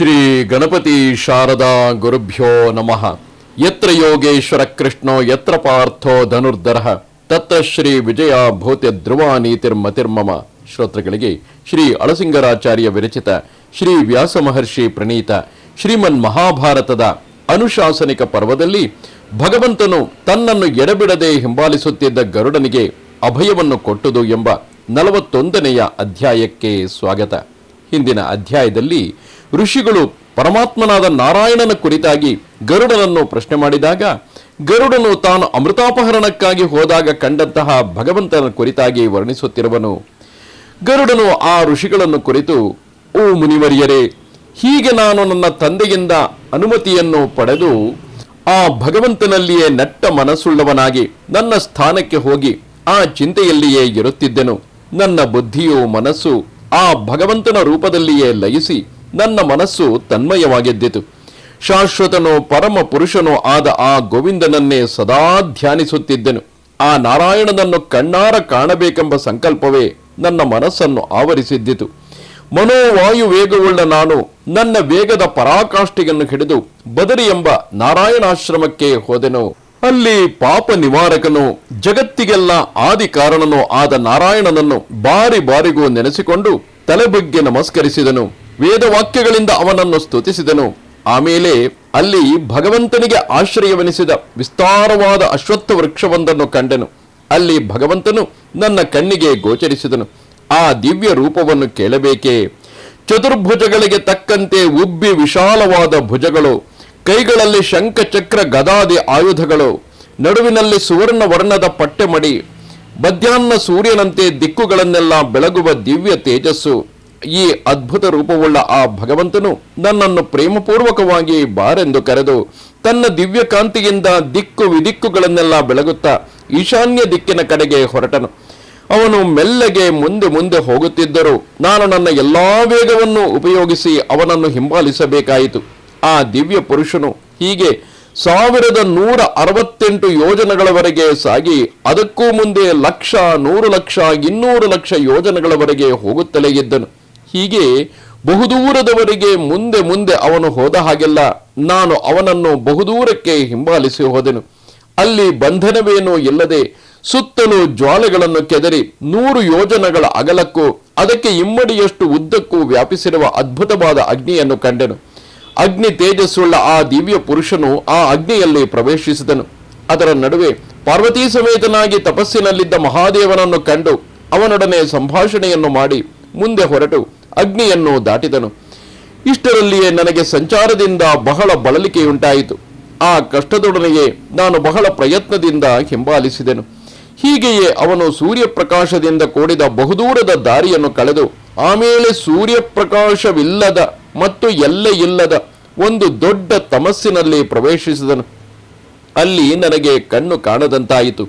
ಶ್ರೀ ಗಣಪತಿ ಶಾರದಾ ಗುರುಭ್ಯೋ ನಮಃ. ಯತ್ರ ಯೋಗೇಶ್ವರ ಕೃಷ್ಣೋ, ಯತ್ರ ಪಾರ್ಥೋ ಧನುರ್ಧರ. ತತ್ರ ಶ್ರೀ ವಿಜಯ ಭೂತ್ಯ ಧ್ರುವ ನೀತಿರ್ಮತಿರ್ಮಮ ಶ್ರೋತೃಗಳಿಗೆ ಶ್ರೀ ಅಳಸಿಂಗರಾಚಾರ್ಯ ವಿರಚಿತ ಶ್ರೀ ವ್ಯಾಸ ಮಹರ್ಷಿ ಪ್ರಣೀತ ಶ್ರೀಮನ್ ಮಹಾಭಾರತದ ಅನುಶಾಸನಿಕ ಪರ್ವದಲ್ಲಿ ಭಗವಂತನು ತನ್ನನ್ನು ಎಡಬಿಡದೆ ಹಿಂಬಾಲಿಸುತ್ತಿದ್ದ ಗರುಡನಿಗೆ ಅಭಯವನ್ನು ಕೊಟ್ಟುದು ಎಂಬ ನಲವತ್ತೊಂದನೆಯ ಅಧ್ಯಾಯಕ್ಕೆ ಸ್ವಾಗತ. ಹಿಂದಿನ ಅಧ್ಯಾಯದಲ್ಲಿ ಋಷಿಗಳು ಪರಮಾತ್ಮನಾದ ನಾರಾಯಣನ ಕುರಿತಾಗಿ ಗರುಡನನ್ನು ಪ್ರಶ್ನೆ ಮಾಡಿದಾಗ, ಗರುಡನು ತಾನು ಅಮೃತಾಪಹರಣಕ್ಕಾಗಿ ಹೋದಾಗ ಕಂಡಂತಹ ಭಗವಂತನ ಕುರಿತಾಗಿ ವರ್ಣಿಸುತ್ತಿರುವನು. ಗರುಡನು ಆ ಋಷಿಗಳನ್ನು ಕುರಿತು, ಓ ಮುನಿವರಿಯರೇ, ಹೀಗೆ ನಾನು ನನ್ನ ತಂದೆಯಿಂದ ಅನುಮತಿಯನ್ನು ಪಡೆದು ಆ ಭಗವಂತನಲ್ಲಿಯೇ ನಟ್ಟ ಮನಸ್ಸುಳ್ಳವನಾಗಿ ನನ್ನ ಸ್ಥಾನಕ್ಕೆ ಹೋಗಿ ಆ ಚಿಂತೆಯಲ್ಲಿಯೇ ಇರುತ್ತಿದ್ದೆನು. ನನ್ನ ಬುದ್ಧಿಯು ಮನಸ್ಸು ಆ ಭಗವಂತನ ರೂಪದಲ್ಲಿಯೇ ಲಯಿಸಿ ನನ್ನ ಮನಸ್ಸು ತನ್ಮಯವಾಗಿದ್ದಿತು. ಶಾಶ್ವತನೋ ಪರಮ ಪುರುಷನೋ ಆದ ಆ ಗೋವಿಂದನನ್ನೇ ಸದಾ ಧ್ಯಾನಿಸುತ್ತಿದ್ದೆನು. ಆ ನಾರಾಯಣನನ್ನು ಕಣ್ಣಾರ ಕಾಣಬೇಕೆಂಬ ಸಂಕಲ್ಪವೇ ನನ್ನ ಮನಸ್ಸನ್ನು ಆವರಿಸಿದ್ದಿತು. ಮನೋವಾಯು ವೇಗವುಳ್ಳ ನಾನು ನನ್ನ ವೇಗದ ಪರಾಕಾಷ್ಠೆಯನ್ನು ಹಿಡಿದು ಬದರಿ ಎಂಬ ನಾರಾಯಣಾಶ್ರಮಕ್ಕೆ ಹೋದೆನು. ಅಲ್ಲಿ ಪಾಪ ನಿವಾರಕನು ಜಗತ್ತಿಗೆಲ್ಲ ಆದಿ ಕಾರಣನೂ ಆದ ನಾರಾಯಣನನ್ನು ಬಾರಿ ಬಾರಿಗೂ ನೆನೆಸಿಕೊಂಡು ತಲೆಬಗ್ಗೆ ನಮಸ್ಕರಿಸಿದನು. ವೇದವಾಕ್ಯಗಳಿಂದ ಅವನನ್ನು ಸ್ತುತಿಸಿದನು. ಆಮೇಲೆ ಅಲ್ಲಿ ಭಗವಂತನಿಗೆ ಆಶ್ರಯವೆನಿಸಿದ ವಿಸ್ತಾರವಾದ ಅಶ್ವತ್ಥ ವೃಕ್ಷವೊಂದನ್ನು ಕಂಡನು. ಅಲ್ಲಿ ಭಗವಂತನು ನನ್ನ ಕಣ್ಣಿಗೆ ಗೋಚರಿಸಿದನು. ಆ ದಿವ್ಯ ರೂಪವನ್ನು ಕೇಳಬೇಕೇ? ಚತುರ್ಭುಜಗಳಿಗೆ ತಕ್ಕಂತೆ ಉಬ್ಬಿ ವಿಶಾಲವಾದ ಭುಜಗಳು, ಕೈಗಳಲ್ಲಿ ಶಂಖಚಕ್ರ ಗದಾದಿ ಆಯುಧಗಳು, ನಡುವಿನಲ್ಲಿ ಸುವರ್ಣ ವರ್ಣದ ಪಟ್ಟೆಮಡಿ, ಮಧ್ಯಾಹ್ನ ಸೂರ್ಯನಂತೆ ದಿಕ್ಕುಗಳನ್ನೆಲ್ಲ ಬೆಳಗುವ ದಿವ್ಯ ತೇಜಸ್ಸು ಈ ಅದ್ಭುತ ರೂಪವುಳ್ಳ ಆ ಭಗವಂತನು ನನ್ನನ್ನು ಪ್ರೇಮಪೂರ್ವಕವಾಗಿ ಬಾರೆಂದು ಕರೆದು ತನ್ನ ದಿವ್ಯ ಕಾಂತಿಯಿಂದ ದಿಕ್ಕು ವಿದಿಕ್ಕುಗಳನ್ನೆಲ್ಲ ಬೆಳಗುತ್ತಾ ಈಶಾನ್ಯ ದಿಕ್ಕಿನ ಕಡೆಗೆ ಹೊರಟನು. ಅವನು ಮೆಲ್ಲಗೆ ಮುಂದೆ ಮುಂದೆ ಹೋಗುತ್ತಿದ್ದರೂ ನಾನು ನನ್ನ ಎಲ್ಲಾ ವೇಗವನ್ನು ಉಪಯೋಗಿಸಿ ಅವನನ್ನು ಹಿಂಬಾಲಿಸಬೇಕಾಯಿತು. ಆ ದಿವ್ಯ ಪುರುಷನು ಹೀಗೆ ಸಾವಿರದ ನೂರ ಅರವತ್ತೆಂಟು ಯೋಜನೆಗಳವರೆಗೆ ಸಾಗಿ ಅದಕ್ಕೂ ಮುಂದೆ ಲಕ್ಷ ನೂರು ಲಕ್ಷ ಇನ್ನೂರು ಲಕ್ಷ ಯೋಜನೆಗಳವರೆಗೆ ಹೋಗುತ್ತಲೇ ಇದ್ದನು. ಹೀಗೆ ಬಹುದೂರದವರೆಗೆ ಮುಂದೆ ಮುಂದೆ ಅವನು ಹೋದ ಹಾಗೆಲ್ಲ ನಾನು ಅವನನ್ನು ಬಹುದೂರಕ್ಕೆ ಹಿಂಬಾಲಿಸಿ ಹೋದೆನು. ಅಲ್ಲಿ ಬಂಧನವೇನೂ ಇಲ್ಲದೆ ಸುತ್ತಲೂ ಜ್ವಾಲೆಗಳನ್ನು ಕೆದರಿ ನೂರು ಯೋಜನಗಳ ಅಗಲಕ್ಕೂ ಅದಕ್ಕೆ ಇಮ್ಮಡಿಯಷ್ಟು ಉದ್ದಕ್ಕೂ ವ್ಯಾಪಿಸಿರುವ ಅದ್ಭುತವಾದ ಅಗ್ನಿಯನ್ನು ಕಂಡೆನು. ಅಗ್ನಿ ತೇಜಸ್ಸುಳ್ಳ ಆ ದಿವ್ಯ ಪುರುಷನು ಆ ಅಗ್ನಿಯಲ್ಲಿ ಪ್ರವೇಶಿಸಿದನು. ಅದರ ನಡುವೆ ಪಾರ್ವತೀ ಸಮೇತನಾಗಿ ತಪಸ್ಸಿನಲ್ಲಿದ್ದ ಮಹಾದೇವನನ್ನು ಕಂಡು ಅವನೊಡನೆ ಸಂಭಾಷಣೆಯನ್ನು ಮಾಡಿ ಮುಂದೆ ಹೊರಟು. ಅಗ್ನಿಯನ್ನು ದಾಟಿದನು. ಇಷ್ಟರಲ್ಲಿಯೇ ನನಗೆ ಸಂಚಾರದಿಂದ ಬಹಳ ಬಳಲಿಕೆಯುಂಟಾಯಿತು. ಆ ಕಷ್ಟದೊಡನೆಯೇ ನಾನು ಬಹಳ ಪ್ರಯತ್ನದಿಂದ ಹಿಂಬಾಲಿಸಿದೆನು. ಹೀಗೆಯೇ ಅವನು ಸೂರ್ಯಪ್ರಕಾಶದಿಂದ ಕೂಡಿದ ಬಹುದೂರದ ದಾರಿಯನ್ನು ಕಳೆದು ಆಮೇಲೆ ಸೂರ್ಯಪ್ರಕಾಶವಿಲ್ಲದ ಮತ್ತು ಎಲ್ಲೆ ಇಲ್ಲದ ಒಂದು ದೊಡ್ಡ ತಮಸ್ಸಿನಲ್ಲಿ ಪ್ರವೇಶಿಸಿದನು. ಅಲ್ಲಿ ನನಗೆ ಕಣ್ಣು ಕಾಣದಂತಾಯಿತು.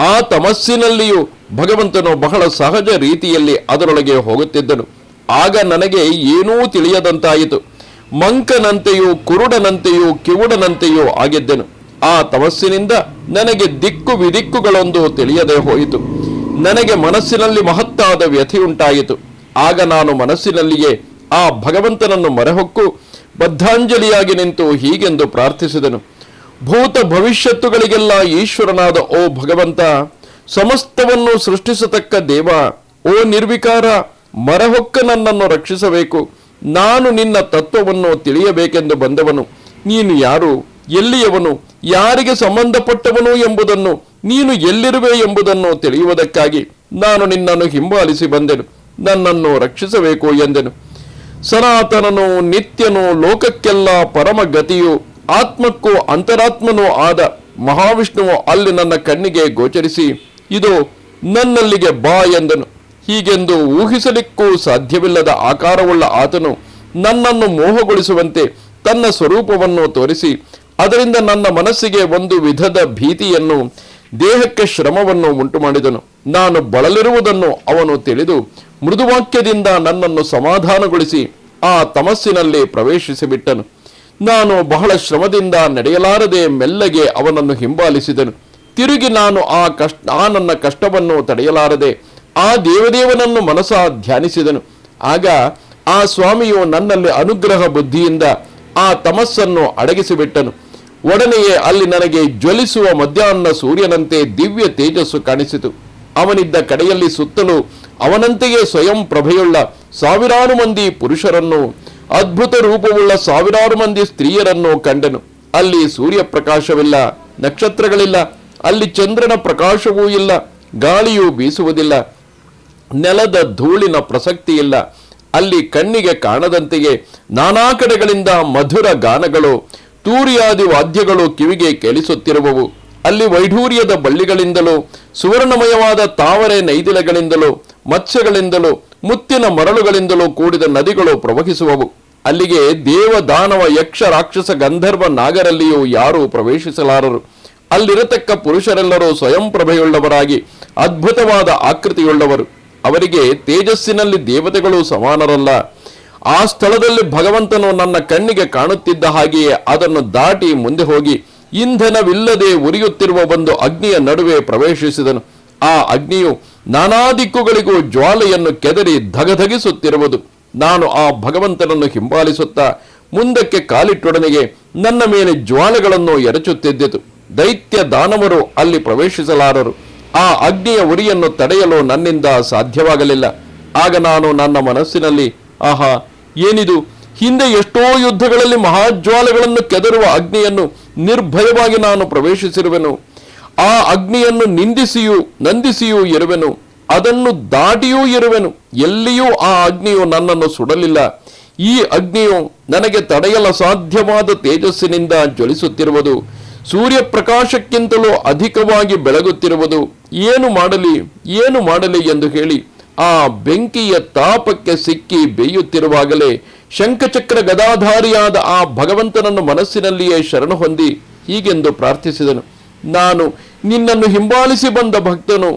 ಆ ತಮಸ್ಸಿನಲ್ಲಿಯೂ ಭಗವಂತನು ಬಹಳ ಸಹಜ ರೀತಿಯಲ್ಲಿ ಅದರೊಳಗೆ ಹೋಗುತ್ತಿದ್ದನು. ಆಗ ನನಗೆ ಏನೂ ತಿಳಿಯದಂತಾಯಿತು. ಮಂಕನಂತೆಯೂ ಕುರುಡನಂತೆಯೂ ಕಿವುಡನಂತೆಯೂ ಆಗಿದ್ದೆನು. ಆ ತಮಸ್ಸಿನಿಂದ ನನಗೆ ದಿಕ್ಕು ವಿದಿಕ್ಕುಗಳೊಂದು ತಿಳಿಯದೆ ಹೋಯಿತು. ನನಗೆ ಮನಸ್ಸಿನಲ್ಲಿ ಮಹತ್ತಾದ ವ್ಯಥೆಯುಂಟಾಯಿತು ಆಗ ನಾನು ಮನಸ್ಸಿನಲ್ಲಿಯೇ ಆ ಭಗವಂತನನ್ನು ಮರೆಹೊಕ್ಕು ಬದ್ಧಾಂಜಲಿಯಾಗಿ ನಿಂತು ಹೀಗೆಂದು ಪ್ರಾರ್ಥಿಸಿದನು. ಭೂತ ಭವಿಷ್ಯತ್ತುಗಳಿಗೆಲ್ಲ ಈಶ್ವರನಾದ ಓ ಭಗವಂತ, ಸಮಸ್ತವನ್ನು ಸೃಷ್ಟಿಸತಕ್ಕ ದೇವ, ಓ ನಿರ್ವಿಕಾರ ಮರಹೊಕ್ಕ ನನ್ನನ್ನು ರಕ್ಷಿಸಬೇಕು. ನಾನು ನಿನ್ನ ತತ್ವವನ್ನು ತಿಳಿಯಬೇಕೆಂದು ಬಂದವನು. ನೀನು ಯಾರು? ಎಲ್ಲಿಯವನು? ಯಾರಿಗೆ ಸಂಬಂಧಪಟ್ಟವನು ಎಂಬುದನ್ನು? ನೀನು ಎಲ್ಲಿರುವೆ ಎಂಬುದನ್ನು ತಿಳಿಯುವುದಕ್ಕಾಗಿ ನಾನು ನಿನ್ನನ್ನು ಹಿಂಬಾಲಿಸಿ ಬಂದೆನು. ನನ್ನನ್ನು ರಕ್ಷಿಸಬೇಕು ಎಂದೆನು. ಸನಾತನನು ನಿತ್ಯನು ಲೋಕಕ್ಕೆಲ್ಲ ಪರಮಗತಿಯು, ಆತ್ಮಕ್ಕೂ ಅಂತರಾತ್ಮನೂ ಆದ ಮಹಾವಿಷ್ಣುವು ಅಲ್ಲಿ ನನ್ನ ಕಣ್ಣಿಗೆ ಗೋಚರಿಸಿ, ಇದು, ನನ್ನಲ್ಲಿಗೆ ಬಾ ಎಂದನು. ಹೀಗೆಂದು ಊಹಿಸಲಿಕ್ಕೂ ಸಾಧ್ಯವಿಲ್ಲದ ಆಕಾರವುಳ್ಳ ಆತನು ನನ್ನನ್ನು ಮೋಹಗೊಳಿಸುವಂತೆ ತನ್ನ ಸ್ವರೂಪವನ್ನು ತೋರಿಸಿ, ಅದರಿಂದ ನನ್ನ ಮನಸ್ಸಿಗೆ ಒಂದು ವಿಧದ ಭೀತಿಯನ್ನು, ದೇಹಕ್ಕೆ ಶ್ರಮವನ್ನು ಉಂಟು ಮಾಡಿದನು ನಾನು ಬಳಲಿರುವುದನ್ನು ಅವನು ತಿಳಿದು, ಮೃದುವಾಕ್ಯದಿಂದ ನನ್ನನ್ನು ಸಮಾಧಾನಗೊಳಿಸಿ ಆ ತಮಸ್ಸಿನಲ್ಲಿ ಪ್ರವೇಶಿಸಿಬಿಟ್ಟನು. ನಾನು ಬಹಳ ಶ್ರಮದಿಂದ ನಡೆಯಲಾರದೆ ಮೆಲ್ಲಗೆ ಅವನನ್ನು ಹಿಂಬಾಲಿಸಿದನು. ತಿರುಗಿ ನಾನು ಆ ಕಷ್ಟ, ಆ ನನ್ನ ಕಷ್ಟವನ್ನು ತಡೆಯಲಾರದೆ ಆ ದೇವದೇವನನ್ನು ಮನಸ ಧ್ಯಾನಿಸಿದನು. ಆಗ ಆ ಸ್ವಾಮಿಯು ನನ್ನಲ್ಲಿ ಅನುಗ್ರಹ ಬುದ್ಧಿಯಿಂದ ಆ ತಮಸ್ಸನ್ನು ಅಡಗಿಸಿಬಿಟ್ಟನು. ಒಡನೆಯೇ ಅಲ್ಲಿ ನನಗೆ ಜ್ವಲಿಸುವ ಮಧ್ಯಾಹ್ನ ಸೂರ್ಯನಂತೆ ದಿವ್ಯ ತೇಜಸ್ಸು ಕಾಣಿಸಿತು. ಅವನಿದ್ದ ಕಡೆಯಲ್ಲಿ ಸುತ್ತಲೂ ಅವನಂತೆಯೇ ಸ್ವಯಂ ಪ್ರಭೆಯುಳ್ಳ ಸಾವಿರಾರು ಮಂದಿ ಪುರುಷರನ್ನು, ಅದ್ಭುತ ರೂಪವುಳ್ಳ ಸಾವಿರಾರು ಮಂದಿ ಸ್ತ್ರೀಯರನ್ನು ಕಂಡನು. ಅಲ್ಲಿ ಸೂರ್ಯ ಪ್ರಕಾಶವಿಲ್ಲ ನಕ್ಷತ್ರಗಳಿಲ್ಲ, ಅಲ್ಲಿ ಚಂದ್ರನ ಪ್ರಕಾಶವೂ ಇಲ್ಲ, ಗಾಳಿಯೂ ಬೀಸುವುದಿಲ್ಲ ನೆಲದ ಧೂಳಿನ ಪ್ರಸಕ್ತಿ ಇಲ್ಲ ಅಲ್ಲಿ ಕಣ್ಣಿಗೆ ಕಾಣದಂತೆಯೇ ನಾನಾ ಕಡೆಗಳಿಂದ ಮಧುರ ಗಾನಗಳು, ತೂರಿಯಾದಿ ವಾದ್ಯಗಳು ಕಿವಿಗೆ ಕೇಳಿಸುತ್ತಿರುವವು. ಅಲ್ಲಿ ವೈಢೂರ್ಯದ ಬಳ್ಳಿಗಳಿಂದಲೂ, ಸುವರ್ಣಮಯವಾದ ತಾವರೆ ನೈದಿಲಗಳಿಂದಲೂ, ಮತ್ಸ್ಯಗಳಿಂದಲೂ, ಮುತ್ತಿನ ಮರಳುಗಳಿಂದಲೂ ಕೂಡಿದ ನದಿಗಳು ಪ್ರವಹಿಸುವವು. ಅಲ್ಲಿಗೆ ದೇವ ದಾನವ ಯಕ್ಷ ರಾಕ್ಷಸ ಗಂಧರ್ವ ನಾಗರಲ್ಲಿಯೂ ಯಾರೂ ಪ್ರವೇಶಿಸಲಾರರು. ಅಲ್ಲಿರತಕ್ಕ ಪುರುಷರೆಲ್ಲರೂ ಸ್ವಯಂ ಪ್ರಭೆಯುಳ್ಳವರಾಗಿ ಅದ್ಭುತವಾದ ಆಕೃತಿಯುಳ್ಳವರು. ಅವರಿಗೆ ತೇಜಸ್ಸಿನಲ್ಲಿ ದೇವತೆಗಳು ಸಮಾನರಲ್ಲ. ಆ ಸ್ಥಳದಲ್ಲಿ ಭಗವಂತನು ನನ್ನ ಕಣ್ಣಿಗೆ ಕಾಣುತ್ತಿದ್ದ ಹಾಗೆಯೇ ಅದನ್ನು ದಾಟಿ ಮುಂದೆ ಹೋಗಿ ಇಂಧನವಿಲ್ಲದೆ ಉರಿಯುತ್ತಿರುವ ಒಂದು ಅಗ್ನಿಯ ನಡುವೆ ಪ್ರವೇಶಿಸಿದನು. ಆ ಅಗ್ನಿಯು ನಾನಾ ದಿಕ್ಕುಗಳಿಗೂ ಜ್ವಾಲೆಯನ್ನು ಕೆದರಿ ಧಗಧಗಿಸುತ್ತಿರುವುದು. ನಾನು ಆ ಭಗವಂತನನ್ನು ಹಿಂಬಾಲಿಸುತ್ತಾ ಮುಂದಕ್ಕೆ ಕಾಲಿಟ್ಟೊಡನೆಗೆ ನನ್ನ ಮೇಲೆ ಜ್ವಾಲೆಗಳನ್ನು ಎರಚುತ್ತಿದ್ದಿತು. ದೈತ್ಯ ದಾನವರು ಅಲ್ಲಿ ಪ್ರವೇಶಿಸಲಾರರು. ಆ ಅಗ್ನಿಯ ಉರಿಯನ್ನು ತಡೆಯಲು ನನ್ನಿಂದ ಸಾಧ್ಯವಾಗಲಿಲ್ಲ. ಆಗ ನಾನು ನನ್ನ ಮನಸ್ಸಿನಲ್ಲಿ, ಆಹಾ, ಏನಿದು? ಹಿಂದೆ ಎಷ್ಟೋ ಯುದ್ಧಗಳಲ್ಲಿ ಮಹಾಜ್ವಾಲಗಳನ್ನು ಕೆದರುವ ಅಗ್ನಿಯನ್ನು ನಿರ್ಭಯವಾಗಿ ನಾನು ಪ್ರವೇಶಿಸಿರುವೆನು. ಆ ಅಗ್ನಿಯನ್ನು ನಿಂದಿಸಿಯೂ ನಂದಿಸಿಯೂ ಇರುವೆನು. ಅದನ್ನು ದಾಟಿಯೂ ಇರುವೆನು. ಎಲ್ಲಿಯೂ ಆ ಅಗ್ನಿಯು ನನ್ನನ್ನು ಸುಡಲಿಲ್ಲ. ಈ ಅಗ್ನಿಯು ನನಗೆ ತಡೆಯಲ ಸಾಧ್ಯವಾದ ತೇಜಸ್ಸಿನಿಂದ ಜ್ವಲಿಸುತ್ತಿರುವುದು. ಸೂರ್ಯ ಪ್ರಕಾಶಕ್ಕಿಂತಲೂ ಅಧಿಕವಾಗಿ ಬೆಳಗುತ್ತಿರುವುದು. ಏನು ಮಾಡಲಿ ಏನು ಮಾಡಲಿ ಎಂದು ಹೇಳಿ ಆ ಬೆಂಕಿಯ ತಾಪಕ್ಕೆ ಸಿಕ್ಕಿ ಬೇಯುತ್ತಿರುವಾಗಲೇ ಶಂಖಚಕ್ರ ಗದಾಧಾರಿಯಾದ ಆ ಭಗವಂತನನ್ನು ಮನಸ್ಸಿನಲ್ಲಿಯೇ ಶರಣು ಹೊಂದಿ ಹೀಗೆಂದು ಪ್ರಾರ್ಥಿಸಿದನು. ನಾನು ನಿನ್ನನ್ನು ಹಿಂಬಾಲಿಸಿ ಬಂದ ಭಕ್ತನು,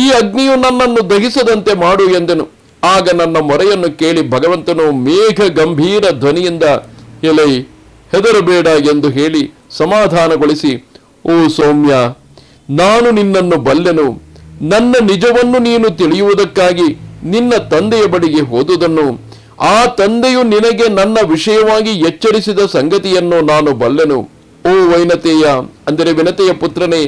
ಈ ಅಗ್ನಿಯು ನನ್ನನ್ನು ದಹಿಸದಂತೆ ಮಾಡು ಎಂದನು. ಆಗ ನನ್ನ ಮೊರೆಯನ್ನು ಕೇಳಿ ಭಗವಂತನು ಮೇಘ ಗಂಭೀರ ಧ್ವನಿಯಿಂದ ಎಲೈ ಹೆದರಬೇಡ ಎಂದು ಹೇಳಿ ಸಮಾಧಾನಗೊಳಿಸಿ, ಓ ಸೌಮ್ಯ ನಾನು ನಿನ್ನನ್ನು ಬಲ್ಲೆನು. ನನ್ನ ನಿಜವನ್ನು ನೀನು ತಿಳಿಯುವುದಕ್ಕಾಗಿ ನಿನ್ನ ತಂದೆಯ ಬಳಿಗೆ ಹೋದುದನ್ನು. ಆ ತಂದೆಯು ನಿನಗೆ ನನ್ನ ವಿಷಯವಾಗಿ ಎಚ್ಚರಿಸಿದ ಸಂಗತಿಯನ್ನು ನಾನು ಬಲ್ಲೆನು. ಓ ವೈನತೆಯ ಅಂದರೆ ವಿನತೆಯ ಪುತ್ರನೇ,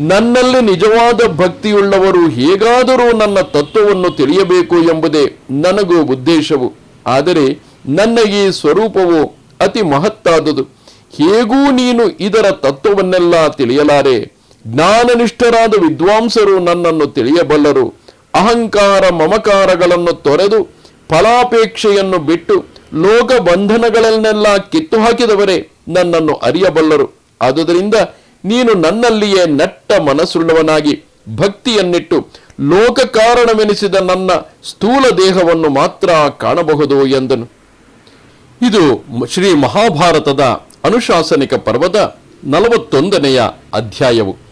ನನ್ನಲ್ಲಿ ನಿಜವಾದ ಭಕ್ತಿಯುಳ್ಳವರು ಹೇಗಾದರೂ ನನ್ನ ತತ್ವವನ್ನು ತಿಳಿಯಬೇಕು ಎಂಬುದೇ ನನಗೂ ಉದ್ದೇಶವು. ಆದರೆ ನನ್ನ ಈ ಸ್ವರೂಪವು ಅತಿ ಮಹತ್ತಾದುದು. ಹೇಗೂ ನೀನು ಇದರ ತತ್ವವನ್ನೆಲ್ಲ ತಿಳಿಯಲಾರೆ? ಜ್ಞಾನನಿಷ್ಠರಾದ ವಿದ್ವಾಂಸರು ನನ್ನನ್ನು ತಿಳಿಯಬಲ್ಲರು. ಅಹಂಕಾರ ಮಮಕಾರಗಳನ್ನು ತೊರೆದು ಫಲಾಪೇಕ್ಷೆಯನ್ನು ಬಿಟ್ಟು ಲೋಕ ಬಂಧನಗಳನ್ನೆಲ್ಲ ಕಿತ್ತು ಹಾಕಿದವರೇ ನನ್ನನ್ನು ಅರಿಯಬಲ್ಲರು. ಆದುದರಿಂದ ನೀನು ನನ್ನಲ್ಲಿಯೇ ನಟ್ಟ ಮನಸ್ಸುಳ್ಳವನಾಗಿ ಭಕ್ತಿಯನ್ನಿಟ್ಟು ಲೋಕ ಕಾರಣವೆನಿಸಿದ ನನ್ನ ಸ್ಥೂಲ ದೇಹವನ್ನು ಮಾತ್ರ ಕಾಣಬಹುದು ಎಂದನು. ಇದು ಶ್ರೀ ಮಹಾಭಾರತದ ಅನುಶಾಸನಿಕ ಪರ್ವದ ನಲವತ್ತೊಂದನೆಯ ಅಧ್ಯಾಯವು.